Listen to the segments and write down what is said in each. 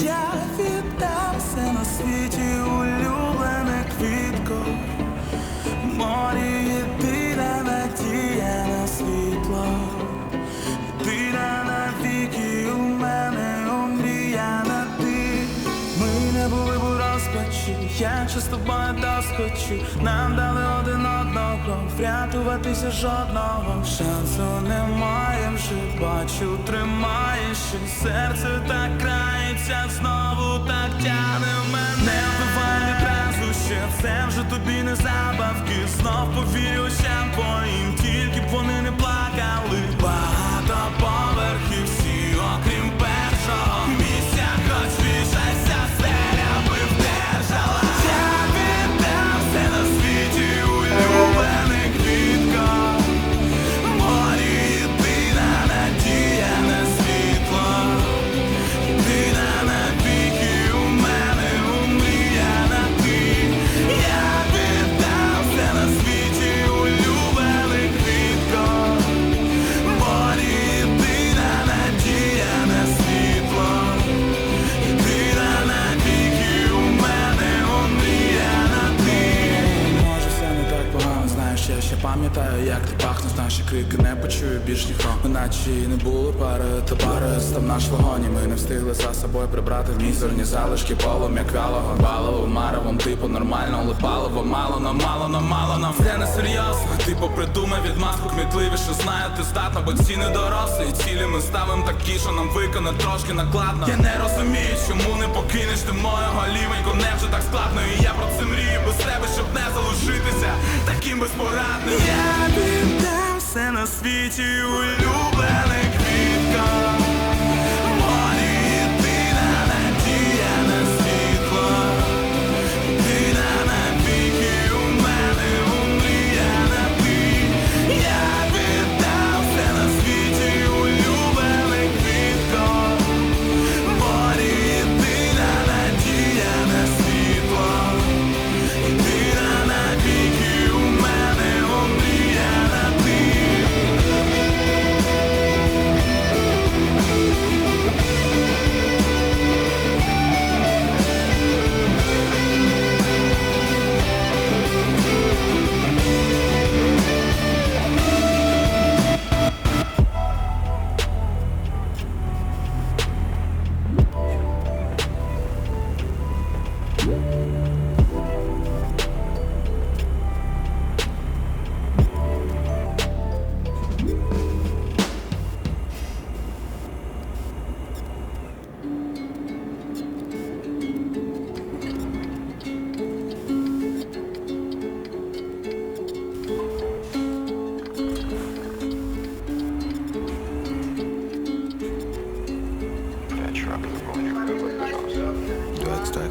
Я віддався на світі улюблене квітко. Морі єдина розпачі, якщо з тобою доскочу. Нам дали один одного, врятуватися жодного шансу немає вже бачу, тримаєш і серце так крається, знову так тяне мене. Не вбивай відразу ще, це вже тобі не забавки. Знов повірю очам твоїм, тільки вони не плакали. Наче не було пари, та пари. Став наш вогонь І Ми не встигли за собою прибрати в мізерні залишки полум'я квялого Балово маревом, типу нормально, але паливо мало, нам мало, нам мало, нам. Все не серйозно Типу придумай відмазку кмітливіше, знаю, ти здатна, бо ціни дорослі. І цілі ми ставим такі, що нам виконати трошки накладно. Я не розумію, чому не покинеш ти мого лівенько, не вже так складно? І я про це мрію без тебе, щоб не залишитися таким безпорадним. Віддам все на світі улюблене квітко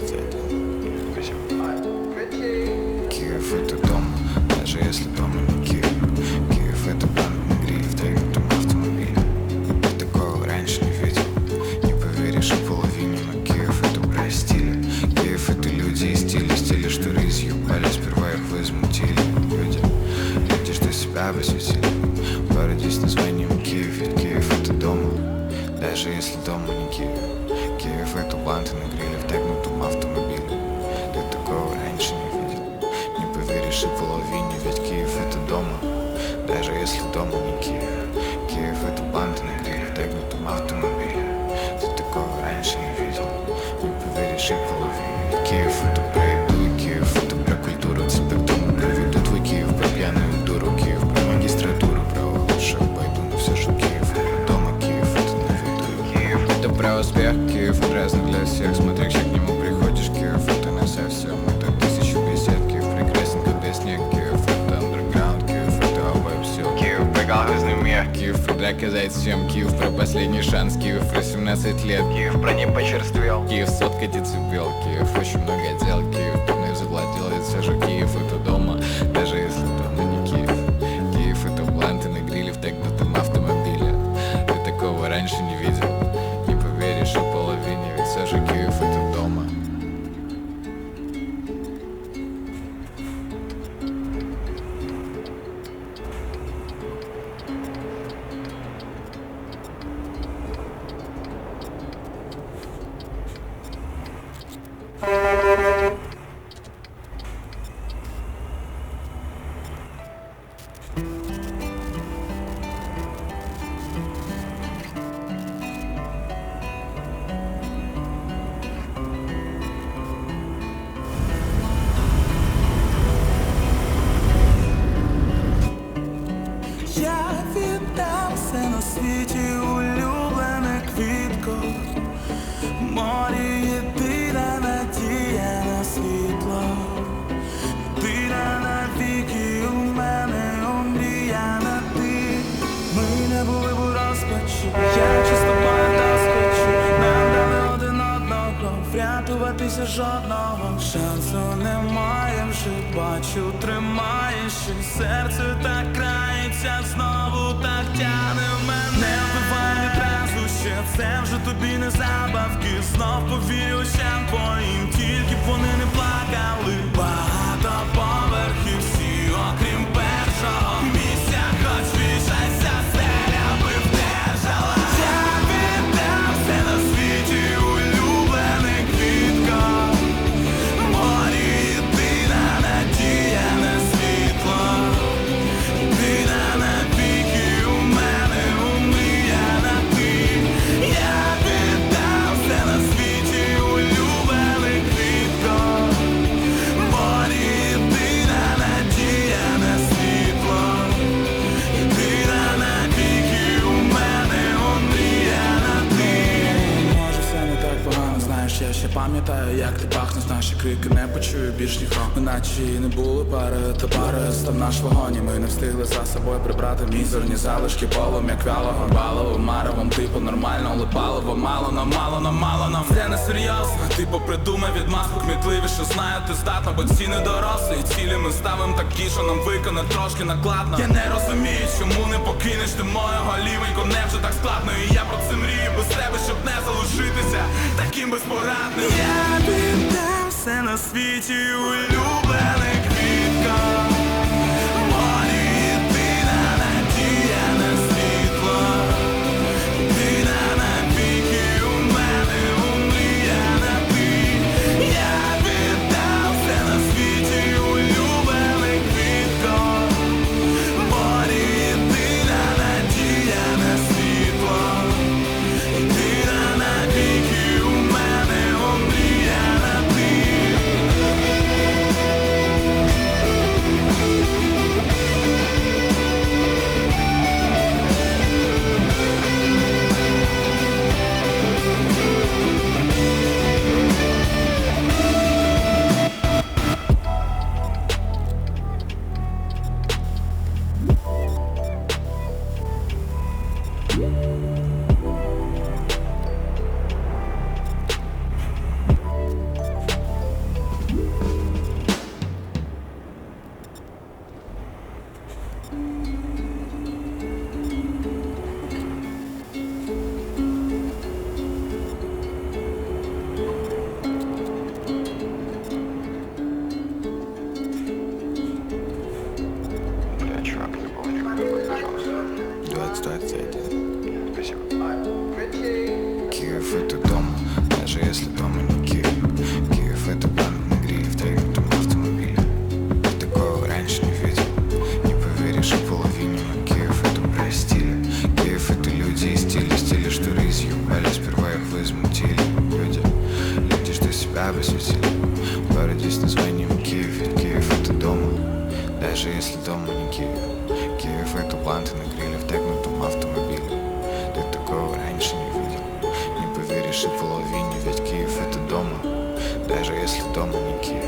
Спасибо. Киев это дом, даже если дома не Киев. Киев это банк на гриле в трейлерном автомобиле Я такого раньше не видел Не поверишь и половине, но Киев это про стиле Киев это люди и стили, стили, что Пали сперва их возмутили. Люди, люди, что себя посвятили В городе с названием Киев, ведь Киев это дома Даже если дома не Киев. Киев это банты на гриле в Даже если дома не Киев Киев это банты на гриле в тегнутом автомобиле Ты такого раньше не видел Не поверишь и половине ведь Киев это Киев про драка зайцем Киев про последний шанс, Киев про 17 лет. Киев про не почерствел. Киев сотка децибел, Киев очень много дел Киев пивной завладел, и все же Киев это жодного шансу немає. Вже бачу, тримаєш і серце так крається, знову так тяне мене. Не вбивай відразу ще, це вже тобі не забавки. Знов повіюся твоїм, крики не почую більш ніхто. Неначе і не було пари, та пари став наш вогонь І Ми не встигли за собою прибрати мізерні залишки полум'я квялого баловим маревом Типу нормально, але паливо мало нам, мало нам, мало нам. Це не серйозно, типу придумай відмазку кмітливіше Знаю, ти здатна, бо ціни дорослі. І цілі ми ставим такі, що нам виконати трошки накладно. Я не розумію, чому не покинеш ти моєго лівенько Невже так складно, і я про це мрію без тебе, щоб не залишитися таким безпорадним. Я віддам все на світі, улюблений Не поверишь и половине, ведь Киев это дома Даже если дома не Киев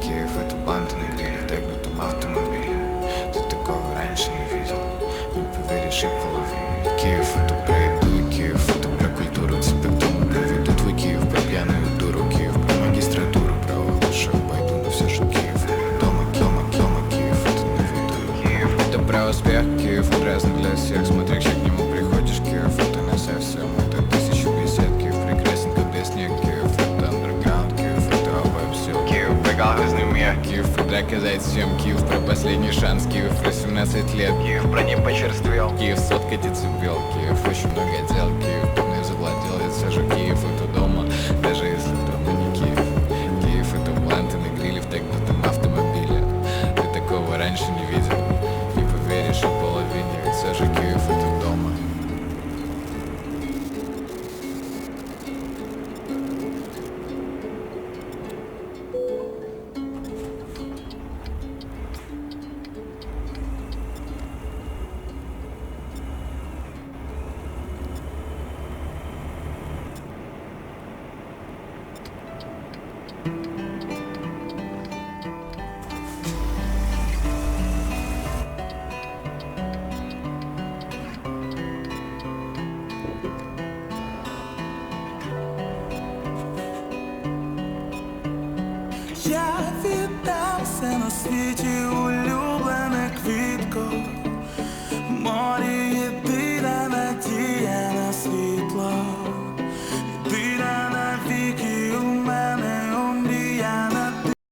Киев это банды на гриле в тегнутом автомобиле Ты такого раньше не видел Не поверишь и половине ведь Киев это про еду и Киев это про культуру Тебя к дому проведу твой Киев Про пьяную дуру Киев Про магистратуру Про лучших пойду, но все же Киев Дома, дома, дома, Киев это на виду Киев это про успех Киев разный для всех Смотри, как к нему приходишь Киев это не совсем грязный Киев доказать всем Киев про последний шанс. Киев про 17 лет. Киев про не почерствел Киев сотка децибел Киев очень много дел. Киев світі улюблена квітко.